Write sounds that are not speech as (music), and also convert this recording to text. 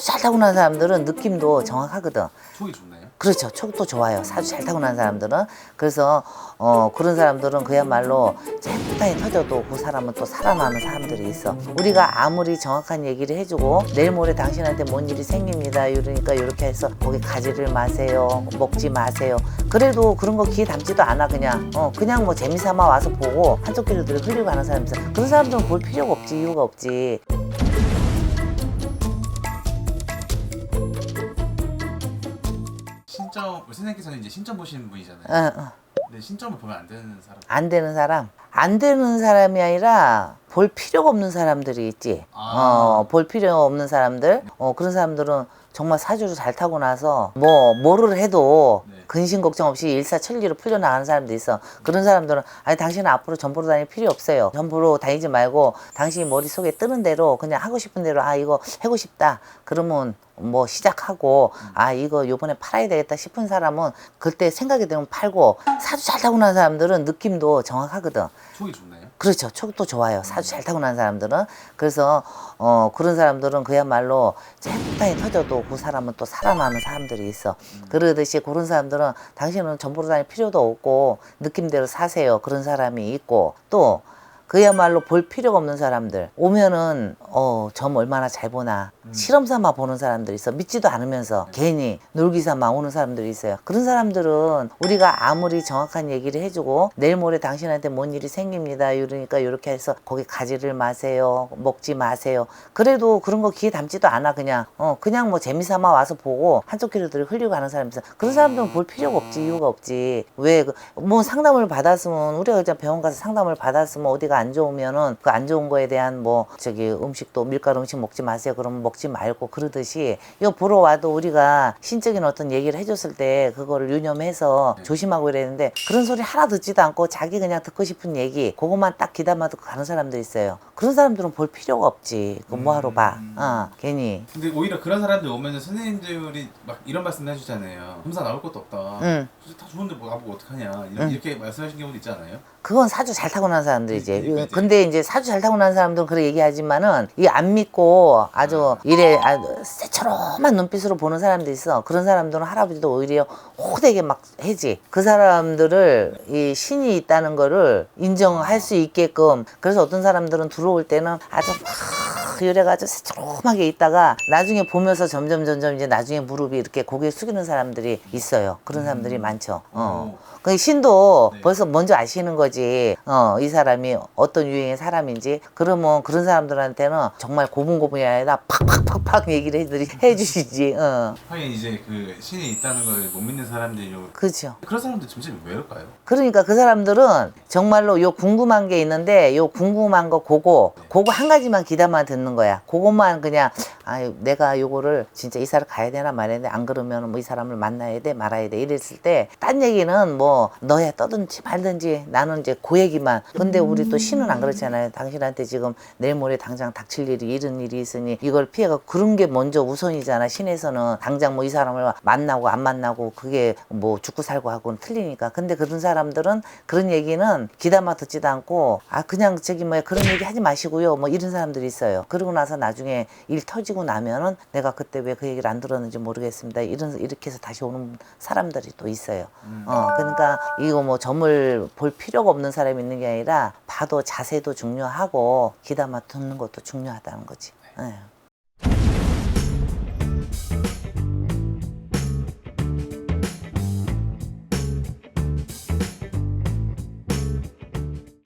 사주 잘 타고 난 사람들은 느낌도 정확하거든. 촉이 좋나요? 그렇죠. 촉도 좋아요. 사주 잘 타고 난 사람들은. 그래서 어 그런 사람들은 그야말로 잼빵이 터져도 그 사람은 또 살아나는 사람들이 있어. 우리가 아무리 정확한 얘기를 해주고 내일 모레 당신한테 뭔 일이 생깁니다. 이러니까 이렇게 해서 거기 가지를 마세요. 먹지 마세요. 그래도 그런 거 귀에 담지도 않아 그냥. 어 그냥 뭐 재미삼아 와서 보고 한쪽 귀로 들어 흘리고 가는 사람 있어. 그런 사람들은 볼 필요가 없지 이유가 없지. 신점 선생님께서는 이제 신점 보시는 분이잖아요. 어, 어. 근데 신점을 보면 안 되는 사람. 안 되는 사람 안 되는 사람이 아니라 볼 필요가 없는 사람들이 있지 아. 어 볼 필요 없는 사람들 어 그런 사람들은 정말 사주를 잘 타고 나서 뭐 뭐를 해도 네. 근심 걱정 없이 일사천리로 풀려나가는 사람도 있어 그런 사람들은 아니 당신은 앞으로 점포로 다닐 필요 없어요 점포로 다니지 말고 당신이 머릿속에 뜨는 대로 그냥 하고 싶은 대로 아 이거 하고 싶다 그러면 뭐 시작하고 아 이거 요번에 팔아야 되겠다 싶은 사람은 그때 생각이 되면 팔고 사주 잘 타고 난 사람들은 느낌도 정확하거든 촉이 좋나요? 그렇죠. 촉도 좋아요. 사주 잘 타고 난 사람들은. 그래서 어 그런 사람들은 그야말로 잼빵이 터져도 그 사람은 또 살아나는 사람들이 있어. 그러듯이 그런 사람들은 당신은 점포로 다닐 필요도 없고 느낌대로 사세요. 그런 사람이 있고 또 그야말로 볼 필요가 없는 사람들 오면은 어 점 얼마나 잘 보나. 실험 삼아 보는 사람들이 있어. 믿지도 않으면서. 괜히 놀기 삼아 오는 사람들이 있어요. 그런 사람들은 우리가 아무리 정확한 얘기를 해주고 내일 모레 당신한테 뭔 일이 생깁니다. 이러니까 이렇게 해서 거기 가지를 마세요. 먹지 마세요. 그래도 그런 거 귀에 담지도 않아 그냥. 어 그냥 뭐 재미 삼아 와서 보고 한쪽 귀로 들어 흘리고 가는 사람이 있어. 그런 사람들은 볼 필요가 없지 이유가 없지. 왜뭐 상담을 받았으면 우리가 그냥 병원 가서 상담을 받았으면 어디가 안 좋으면은 그 안 좋은 거에 대한 뭐 저기 음식 도 밀가루 음식 먹지 마세요. 그러면 먹지 말고 그러듯이 요 보러 와도 우리가 신적인 어떤 얘기를 해줬을 때 그거를 유념해서 조심하고 이랬는데 그런 소리 하나 듣지도 않고 자기 그냥 듣고 싶은 얘기 그것만 딱 귀담아 듣고 가는 사람도 있어요. 그런 사람들은 볼 필요가 없지. 그 뭐하러 봐? 어, 괜히. 근데 오히려 그런 사람들 오면 선생님들이 막 이런 말씀 해주잖아요. 검사 나올 것도 없다. 응. 다 좋은데 뭐 나보고 어떡하냐. 이렇게, 응. 이렇게 말씀하신 경우도 있지 않아요? 그건 사주 잘 타고 난 사람들이지. 그치, 그치. 근데 이제 사주 잘 타고 난 사람들은 그렇게 얘기하지만은 이 안 믿고 아주 이래 아주 새처럼한 눈빛으로 보는 사람도 있어. 그런 사람들은 할아버지도 오히려 호되게 막 해지. 그 사람들을 이 신이 있다는 거를 인정할 수 있게끔 그래서 어떤 사람들은 들어올 때는 아주 막 이래가지고 새초롬하게 있다가 나중에 보면서 점점 점점 이제 나중에 무릎이 이렇게 고개 숙이는 사람들이 있어요. 그런 사람들이 많죠. 어. 그 신도 네. 벌써 먼저 아시는 거지. 어, 이 사람이 어떤 유형의 사람인지. 그러면 그런 사람들한테는 정말 고분고분이 아니라 팍팍팍팍 얘기를 해드리, (laughs) 해주시지. 어. 하긴 이제 그 신이 있다는 걸 못 믿는 사람들이 요 그죠. 그런 사람들 점점 왜 이럴까요? 그러니까 그 사람들은 정말로 요 궁금한 게 있는데 요 궁금한 거 그거 그거 한 가지만 기다만 듣는 거야. 그것만 그냥 아 내가 요거를 진짜 이 사람 가야 되나 말아야 돼. 안 그러면 뭐 이 사람을 만나야 돼 말아야 돼 이랬을 때 딴 얘기는 뭐 너야 떠든지 말든지 나는 이제 그 얘기만. 근데 우리 또 신은 안 그렇잖아요. 당신한테 지금 내일 모레 당장 닥칠 일이 이런 일이 있으니 이걸 피해가 그런 게 먼저 우선이잖아. 신에서는 당장 뭐 이 사람을 만나고 안 만나고 그게 뭐 죽고 살고 하고는 틀리니까. 근데 그런 사람들은 그런 얘기는 귀담아 듣지도 않고 아 그냥 저기 뭐야 그런 얘기 하지 마시고요. 뭐 이런 사람들이 있어요. 그러고 나서 나중에 일 터지고 나면은 내가 그때 왜 그 얘기를 안 들었는지 모르겠습니다. 이런 이렇게 해서 다시 오는 사람들이 또 있어요. 어 그러니까 이거 뭐 점을 볼 필요가 없는 사람이 있는 게 아니라 봐도 자세도 중요하고 귀담아 듣는 것도 중요하다는 거지. 예.